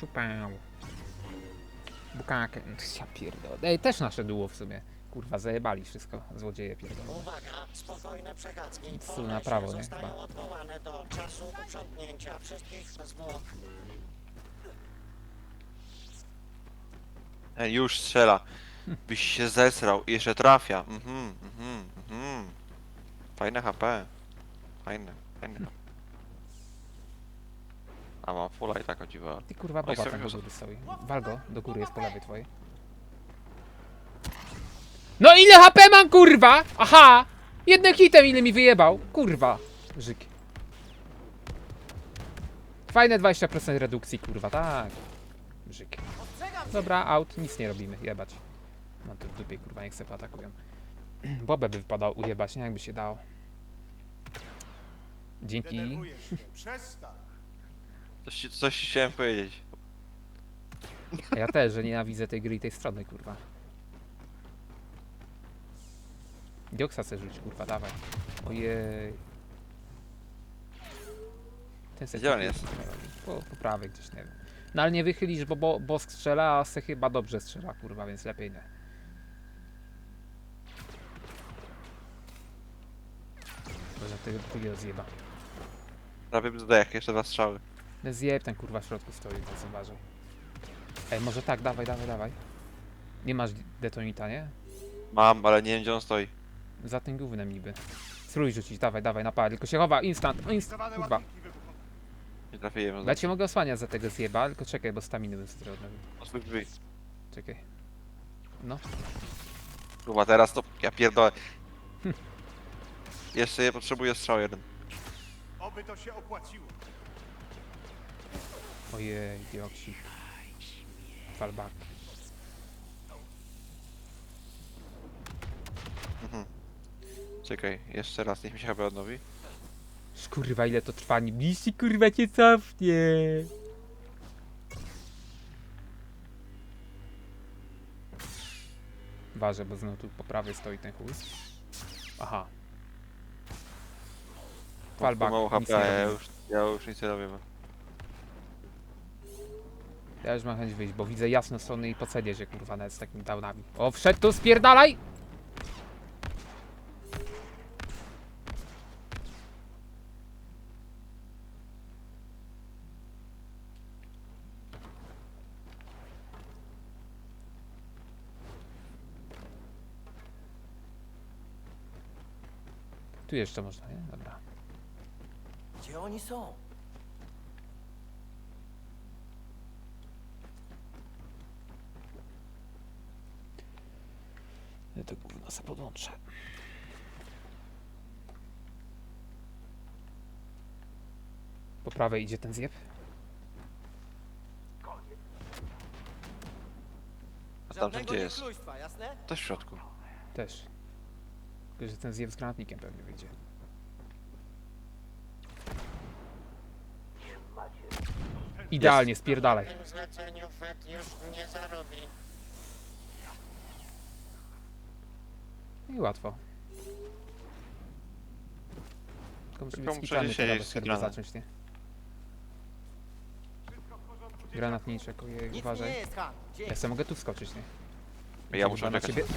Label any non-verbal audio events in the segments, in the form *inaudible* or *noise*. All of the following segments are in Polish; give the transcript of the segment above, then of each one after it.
Szupę. Bukakę. Ja pierdolę. Ej, też nasze duło w sumie. Kurwa, zajebali wszystko. Złodzieje pierdolone. Uwaga, spokojne przechadzki Tu po na prawo, nie? zostają odwołane do czasu uprzątnięcia wszystkich zwłok. Ej, już strzela. Byś się zesrał i jeszcze trafia. Mhm, mhm, mhm. Fajne HP. Fajne, fajne. A mam fulla i tak o dziwo. Ty kurwa, Oj, boba sobie tam do góry stoi. Wal go, do góry jest po lewej twojej. No ile HP mam kurwa? Aha! Jednym hitem ile mi wyjebał. Kurwa. Żyk. Fajne 20% redukcji kurwa, tak. Żyk. Dobra, out, nic nie robimy, jebać. Mam to w dupie kurwa, niech se atakują. *clears throat* Bobę by wypadało ujebać, nie jakby się dało. Dzięki. Denerwujesz się. Przestań. Coś, ci- coś ci chciałem powiedzieć. A ja też, że nienawidzę tej gry i tej strony, kurwa. Dioksa chcę rzucić, kurwa, dawaj. Ojej. Ten se Gdzie on jest? Po, po prawej gdzieś, nie wiem. No ale nie wychylisz, bo, bo, bo strzela, a se chyba dobrze strzela, kurwa, więc lepiej nie. Boże, tego drugiego zjeba. Prawie bym zdech, jeszcze dwa strzały. No Zjeb ten kurwa w środku stoi, więc uważaj. Ej, może tak, dawaj, dawaj, dawaj. Nie masz detonita, nie? Mam, ale nie wiem gdzie on stoi. Za tym gównem niby. Spróbuj rzucić, dawaj, dawaj, napad, tylko się chowa, instant, instant, kurwa. Nie trafiłem. Ja cię mogę osłaniać za tego zjeba, tylko czekaj, bo staminy bym sobie odnowił. Otwórz drzwi. Czekaj. No, Kurwa, teraz to... Ja pierdolę. *laughs* Jeszcze je potrzebuję strzał jeden. Oby to się opłaciło. Ojej, dioksik. Fallback. Czekaj, jeszcze raz, niech mi się chyba odnowi. Kurwa, ile to trwa, nim liści, kurwa cię cofnie. Ważę, bo znowu tu po prawej stoi ten chuj. Aha. Fallback, Mało nic HP, nie ja już, ja już nic nie robię. Ja już mam chęć wyjść, bo widzę jasno strony i pocedzie się kurwa nawet z takimi downami. O, wszedł tu, spierdalaj! Tu jeszcze można, nie? Dobra. Gdzie oni są? Gówno sobie podłączę. Po prawej idzie ten zjeb? A tam gdzie jest? Też w środku. Też. Tylko, że ten zjeb z granatnikiem pewnie wyjdzie. Idealnie, spierdalaj. W tym zleceniu FED już nie zarobi. Łatwo. Tylko musi Tylko być muszę skitany dzisiaj jest żeby zacząć, nie? Granatniczek, ojej, Nic uważaj. nie jest, Han. Gdzie? Ja sobie mogę tu wskoczyć, nie? Ja muszę na czekać. ciebie.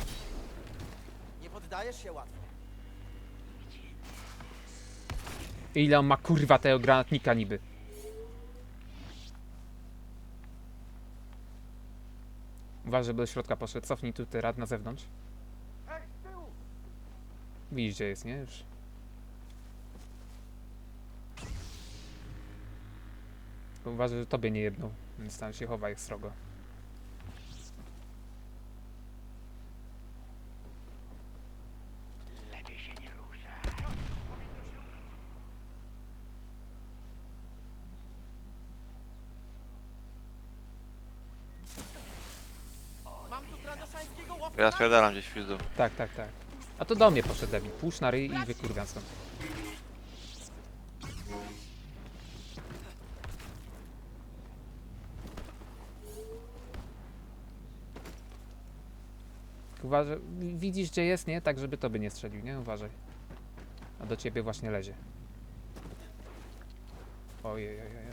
Nie poddajesz się łatwo. Ile on ma kurwa tego granatnika niby? Uważaj, bo do środka poszedł. Cofnij tu ty rad na zewnątrz. Widzisz gdzie jest, nie? Już. Uważaj, że tobie nie jedną, więc tam się chowa jak srogo. Ja spierdalam gdzieś w. Tak, tak, tak. A to do mnie poszedł Debil. Pusz na ryj i wykurwiam stąd. Uważaj, widzisz gdzie jest, nie? Tak, żeby tobie nie strzelił, nie? Uważaj. A do ciebie właśnie lezie. Ojej, ojej, ojej, ojej.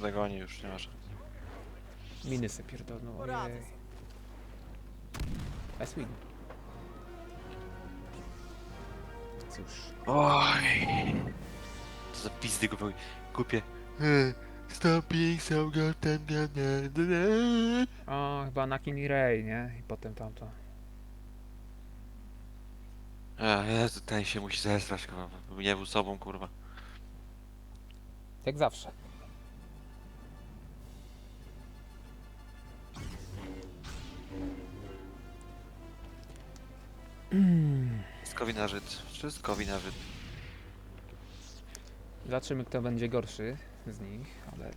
dogoni już, nie ma szans. Miny se pierdolną, ojej. Nice win. Cóż. Oj. Co za pizdy. Głupie. Eh, Stopping so good and O, chyba Anakin i Rey, nie? I potem tamto. A, Jezu, ten się musi zesrać, kurwa. By Nie był sobą, kurwa. Jak zawsze. Wszystko wina Żyd. Wszystko wina Żyd. Zobaczymy, kto będzie gorszy z nich, ale...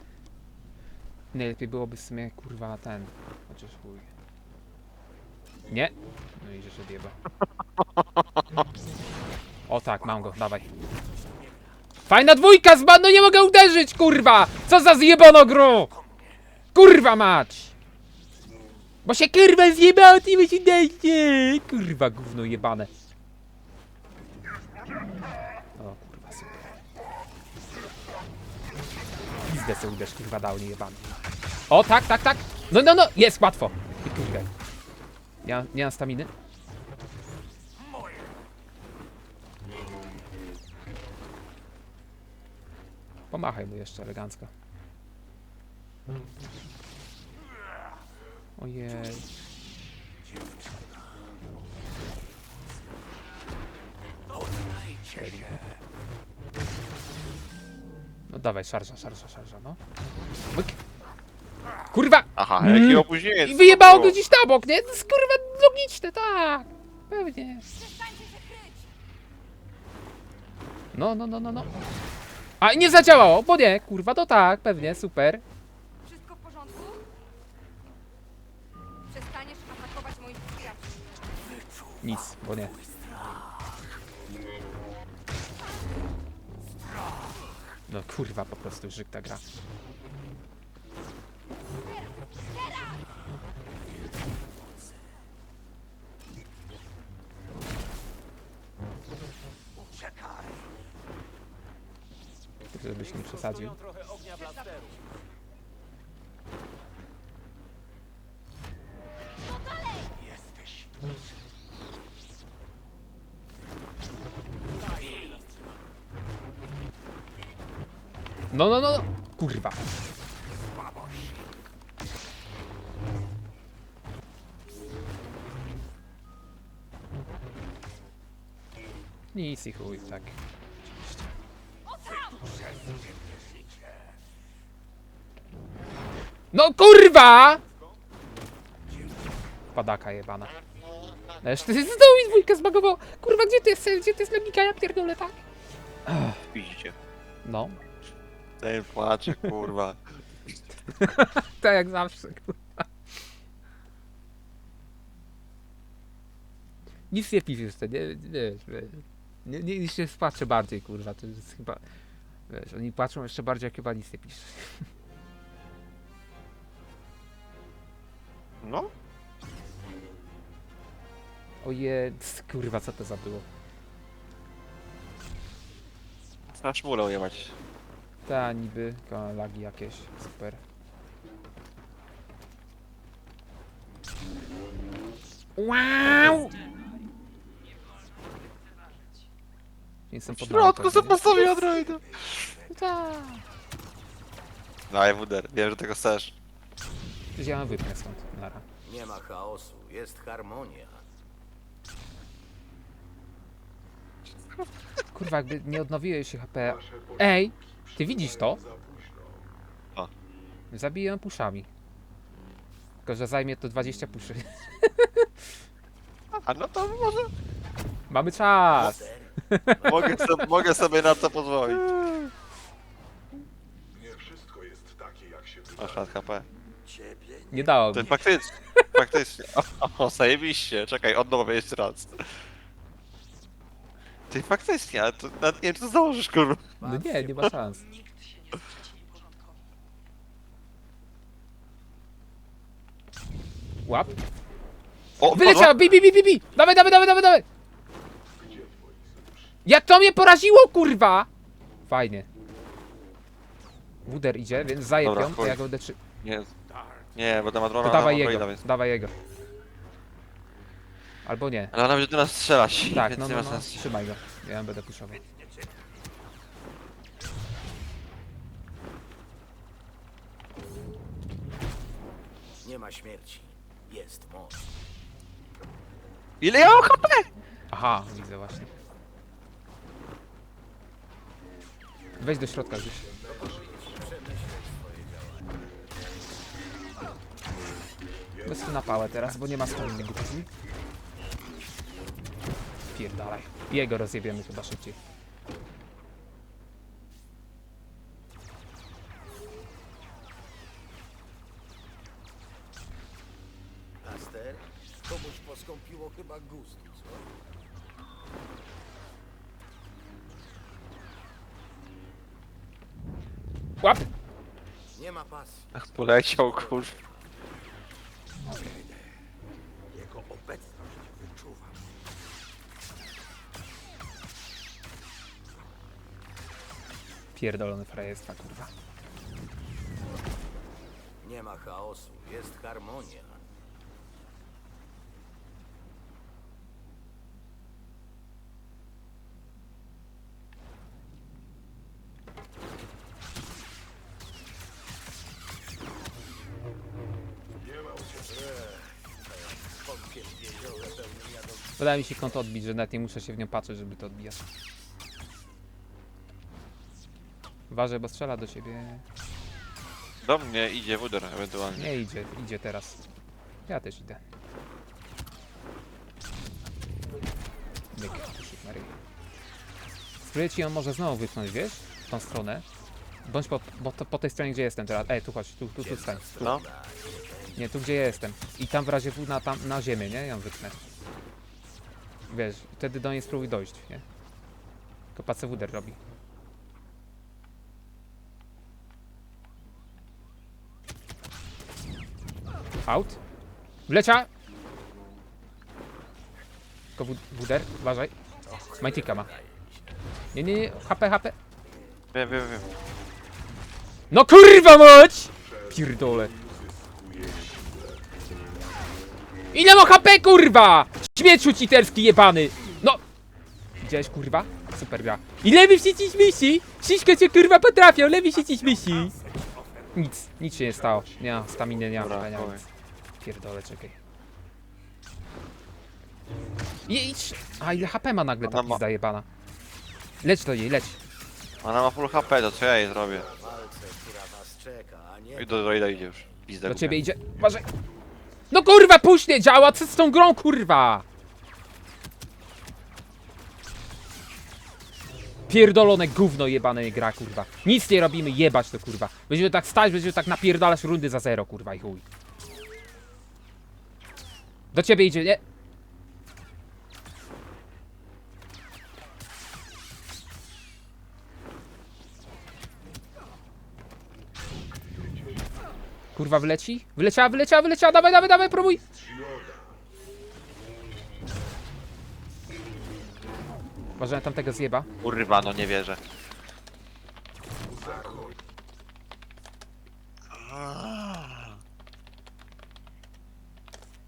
Najlepiej byłoby w sumie, kurwa, ten. Chociaż chuj. Nie! No i się dieba. O tak, mam go, dawaj. Fajna dwójka z no nie mogę uderzyć, kurwa! Co za zjebono gru! Kurwa mać! Bo się kurwa zjebało, ty mi się dajcie! Kurwa, gówno jebane. O kurwa, super. Pizdę se uderz, kurwa, dał niejebany. O, tak, tak, tak! No, no, no! Jest, łatwo! I. Nie, mam- nie mam staminy? Pomachaj mu jeszcze elegancko. Ojej. No dawaj, szarża, szarża, szarża, no. Łyk. Kurwa! Aha, Mm. jakie opóźnienie. I wyjebało go gdzieś na bok, nie? To jest kurwa logiczne, tak. Pewnie. No, no, no, no, no. A nie zadziałało, bo nie, kurwa, to tak, pewnie, super. Nic, bo nie. No kurwa, po prostu żyk ta gra. Żebyś nie przesadził. No, no, no, no. kurwa. Nic i chuj, tak. No kurwa! Padaka jebana. Ależ ty znowu mi dwójkę zbagował. Kurwa, gdzie ty jest, gdzie ty jest logika? Ja pierdolę, tak? Widzicie. No. Ten płacze, kurwa. *laughs* Tak jak zawsze, kurwa. Nic nie piszesz, to nie, wiesz, wiesz. Nie, nie, nie się spatrzę bardziej, kurwa, to jest chyba, wiesz, oni patrzą jeszcze bardziej, jak chyba nic nie piszesz. *laughs* No? Oje, kurwa, co to za było? Na szmulę ujebać. Ta niby, tylko lagi jakieś, super. Wow! Nie jestem W pod środku mapą, sobie nie? postawiła droida. Tak. Daj, Wuder, wiem, że tego chcesz. Ja mam wypnę stąd, nara. Nie ma chaosu, jest harmonia. Kurwa, jakby nie odnowiłeś się HP. Ej, ty widzisz to? O. Zabiję puszami. Tylko, że zajmie to 20 puszy. A no to może Mamy czas! mogę, so, mogę sobie na to pozwolić. Nie wszystko jest takie, jak się Masz lat HP. Nie dało To mi. faktycznie, faktycznie. O, o, zajebiście. Czekaj, odnowię jeszcze raz. Ty faktycznie, ale to nawet nie wiem, czy to założysz, kurwa. No nie, nie ma szans. Łap. O, Wyleciał! Bi, bi, bi, bi, bi! Dawaj, dawaj, dawaj, dawaj, dawaj! Jak to mnie poraziło, kurwa! Fajnie. Wuder idzie, więc zajeb Dobra, ją, to chuj. ja go będę trzy... Nie, nie, bo ma drona, To dawaj ma jego, więc... dawaj jego. Albo nie. Ale ona będzie do nas strzelać, Tak, więc no, nie no, ma no, sensu. trzymaj go. Ja będę puszował. Nie ma śmierci. Jest moc. Ile ja mam HP? Aha, widzę właśnie. Weź do środka gdzieś. Bez na pałę teraz, bo nie ma staminy głupi. Pierdalaj. Jego rozjebiemy chyba szybciej. Blaster? Komuś poskąpiło chyba gustu, co? Łap! Nie ma pasji. Ach, poleciał, kurwa. Pierdolony frajerstwa, kurwa. Nie ma chaosu. Jest harmonia. Wydaje mi się kąt odbić, że nawet nie muszę się w nią patrzeć, żeby to odbijać. Uważaj, bo strzela do ciebie. Do mnie idzie Wuder ewentualnie. Nie idzie, idzie teraz. Ja też idę. Myk, kusik Maryi. Spróbuję ci ją może znowu wypchnąć, wiesz? W tą stronę. Bądź po, bo to, po tej stronie, gdzie jestem teraz. Ej, tu chodź, tu, tu, tu stań. Tu. No, Nie, tu gdzie ja jestem. I tam w razie W na, tam, na ziemię, nie? Ją wypchnę. Wiesz, wtedy do niej spróbuj dojść, nie? Tylko patrzę, wuder robi. Out. Wlecia! Tylko wuder, uważaj. Majtika ma. Nie, nie, nie, HP, HP. wiem, wiem, wiem. No kurwa mać! Pierdole. Ile ma HP kurwa? Śmieciu citerski jebany! No! Widziałeś kurwa? Super gra. Ile wy się dziś myśli? Cię kurwa potrafią, lewi się myśli. Nic, nic się nie stało. Nie staminy, nie ma Dobra, HP, nie ma Pierdole, czekaj. Jedź! A ile HP ma nagle ta Ona ma- pizda jebana? Leć do niej, leć. Ona ma full HP, to co ja jej zrobię? Walce, która was czeka, a nie... I do droida idzie już. Pizda Do ciebie idzie. Uważaj. No kurwa, puść nie działa! Co z tą grą, kurwa? Pierdolone gówno jebane gra, kurwa. Nic nie robimy, jebać to, kurwa. Będziemy tak stać, będziemy tak napierdalać rundy za zero, kurwa i chuj. Do ciebie idzie, nie? Kurwa, wleci? Wleciała, wleciała, wleciała, dawaj, dawaj, dawaj, próbuj! Uważaj na tamtego zjeba. Kurwa, no nie wierzę.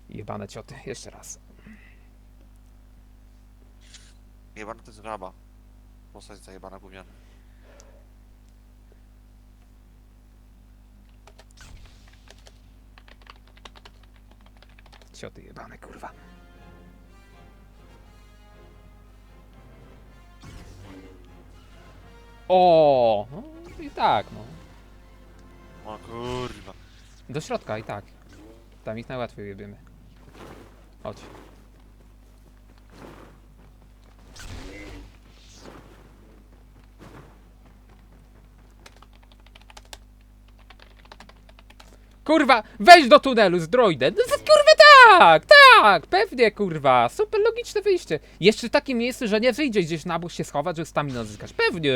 Jebane cioty, jeszcze raz. Jebana to jest graba. Postać zajebana gówniana. Cioty jebane, kurwa. O, no i tak, no. O kurwa. Do środka i tak. Tam ich najłatwiej jebiemy. Chodź. Kurwa, wejdź do tunelu z droidem. No, to kurwa tak, tak, pewnie kurwa. Super logiczne wyjście. Jeszcze w takim miejscu, że nie wyjdzie gdzieś na bok się schować, że stamina zyskasz. Pewnie.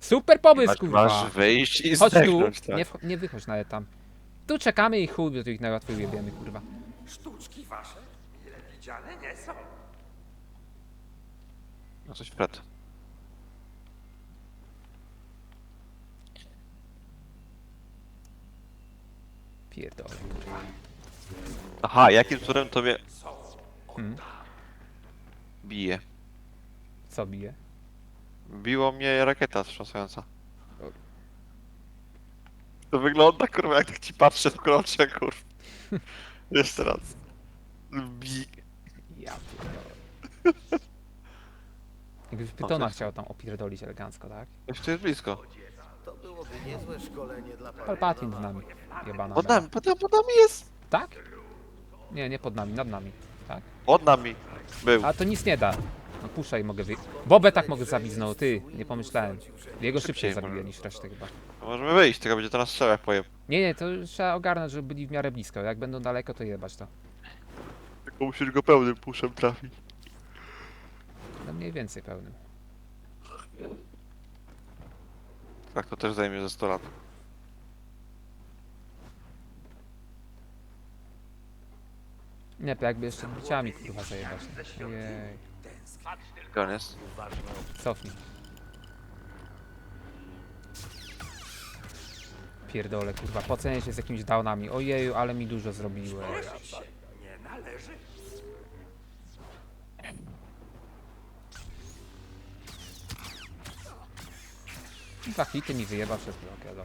Super pomysł, Masz, kurwa. masz wyjść i Chodź tu, zdechnąć, tak. nie, wch- nie wychodź nawet tam. Tu czekamy i chuj, do ich najłatwiej jebiemy, kurwa. Sztuczki wasze widziane nie są. No coś Fred. Pierdolę, kurwa. Aha, jakim cudem tobie Hmm? bije? Co bije? Biło mnie rakieta wstrząsająca. To wygląda kurwa jak tak ci patrzę w krocze kurwa. *laughs* Jeszcze raz. Bi. *laughs* Jakby w pytona to- chciał tam opierdolić elegancko, tak? Jeszcze jest blisko. To byłoby niezłe szkolenie dla. Palpatine z nami. Jebana. Pod mela. nami, pod nami, pod nami jest! Tak? Nie, nie pod nami, nad nami. Tak? Pod nami. Był. A to nic nie da. No puszczaj, mogę wy... Bobę tak mogę zabić znowu, ty. Nie pomyślałem. Jego szybciej zabiję niż resztę chyba. Możemy wyjść, tylko będzie to na strzałach pojeb. Nie, nie, to trzeba ogarnąć, żeby byli w miarę blisko. Jak będą daleko, to jebać to. Tylko musisz go pełnym puszem trafić. No mniej więcej pełnym. Tak, to też zajmie ze 100 lat. Nie, to jakby jeszcze biciami kurwa zajebać. Ojej. Koniec. Cofnij. Pierdolę, kurwa, pocenię się z jakimiś downami. Ojeju, ale mi dużo zrobiłeś. Nie należy. Dwa hity mi wyjeba przez blokę, no.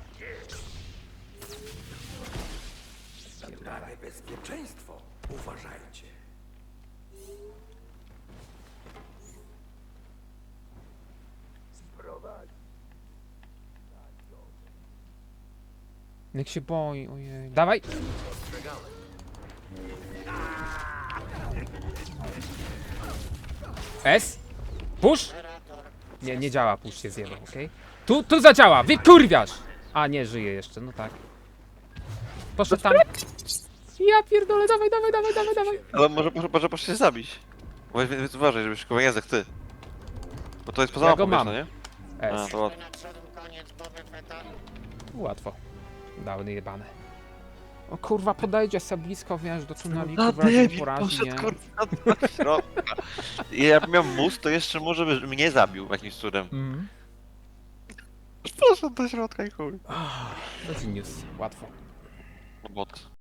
Na niebezpieczeństwo uważajcie. Niech się boi, ojej. Dawaj! S? Push? Nie, nie działa, push się zjebał, okej? Tu, tu zadziała, wykurwiasz! A, nie, żyje jeszcze, no tak. Poszedł tam. Ja pierdolę, dawaj, dawaj, dawaj, dawaj, dawaj. Ale może, może, może proszę się zabić. Weź, więc uważaj, żebyś koło język ty. Bo to jest poza Ja mapą, wiesz, mam. no nie? A, S. to Fetta. Łatwo. Dawny jebane. O kurwa, podejdzie sobie blisko, wiesz, do tuneli, No kurwa, że porazi, poszedł nie? kurwa do środka. I jakbym miał mózg, to jeszcze może by mnie zabił jakimś cudem. Mhm. Poszedł do środka i chuj. To jest news, łatwo. Bot.